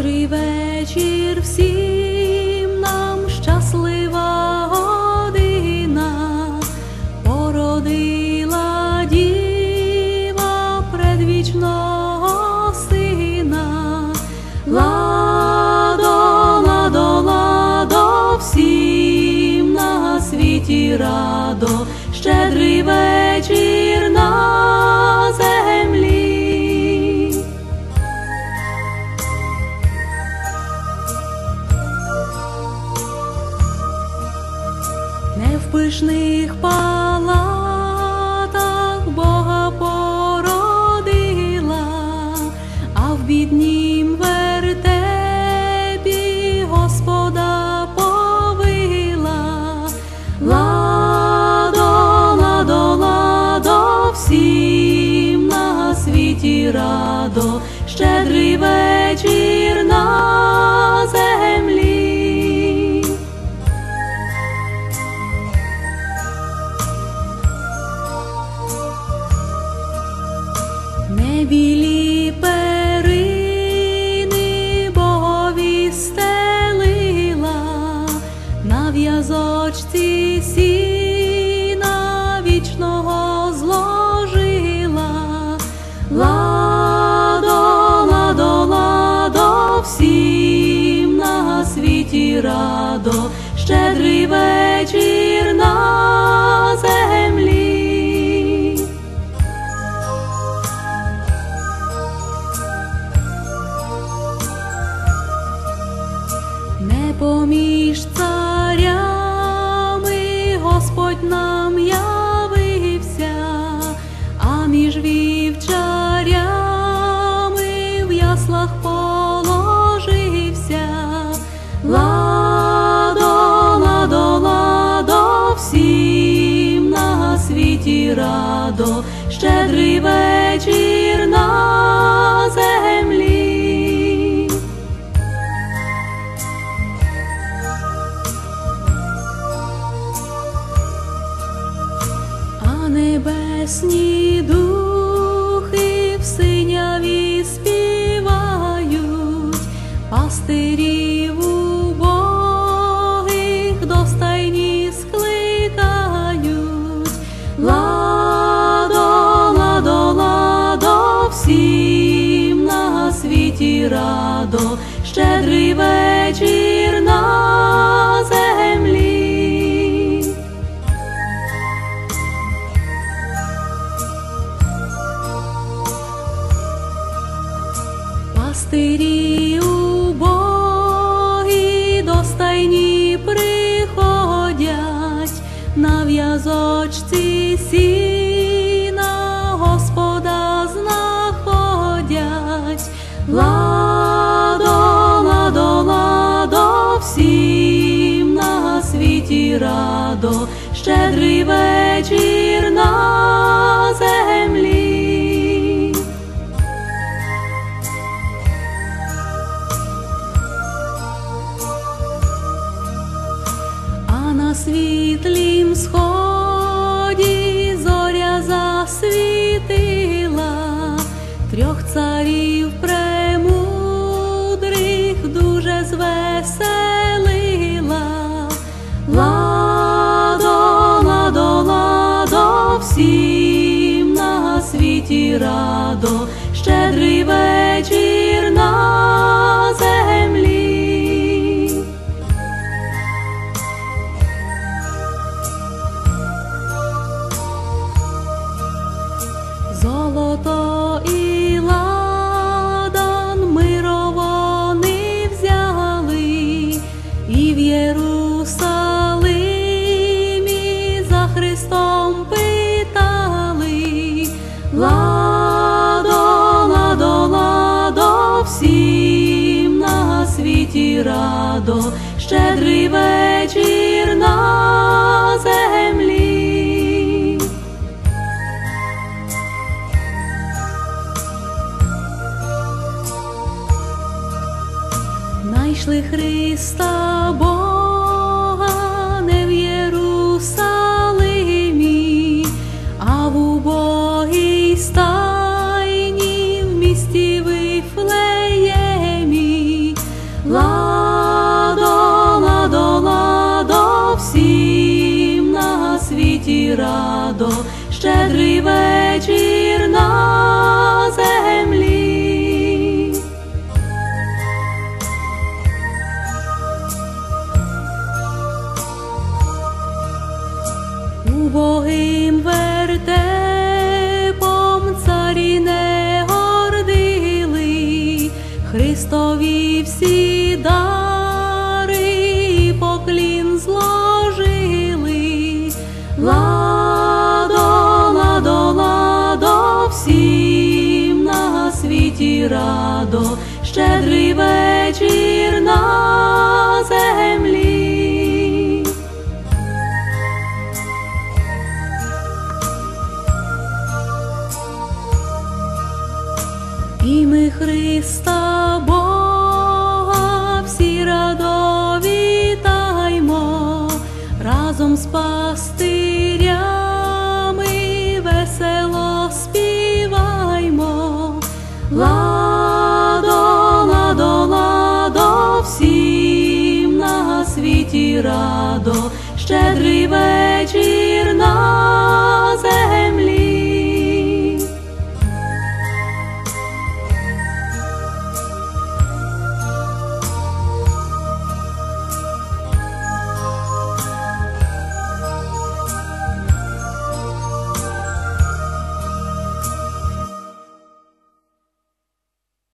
Щедрий вечір всім нам щаслива година, породила діва предвічного сина, ладо, ладо, ладо, всім на світі радо, пишних палатах Бога породила, а в біднім вертепі Господа ладо, всім на світі радо, щедрий вечір на землі. Між вівчарями в яслах положився. Ладо, ладо, ладо, всім на світі радо, щедрий вечір на землі. а небесні пастирів убогих до стайні скликають. Ладо, ладо, ладо, всім на світі радо, щедрий вечір на сіна Господа знаходять. Ладо, ладо, ладо, всім на світі радо, щедрий вечір на землі. а на світлім трьох царів премудрих дуже звеселила. Ладо, ладо, ладо, всім на світі радо, щедрий вечір на землі. Золото радо, щедрий вечір на землі. Найшли Христа Бога не в Єрусалимі, всі дари поклін зложили. Ладо, ладо, ладо, всім на світі радо, щедрий вечір на землі. І ми Христа з пастирями весело співаймо. Ладо, ладо, ладо, всім на світі радо, щедрий вечір на землі.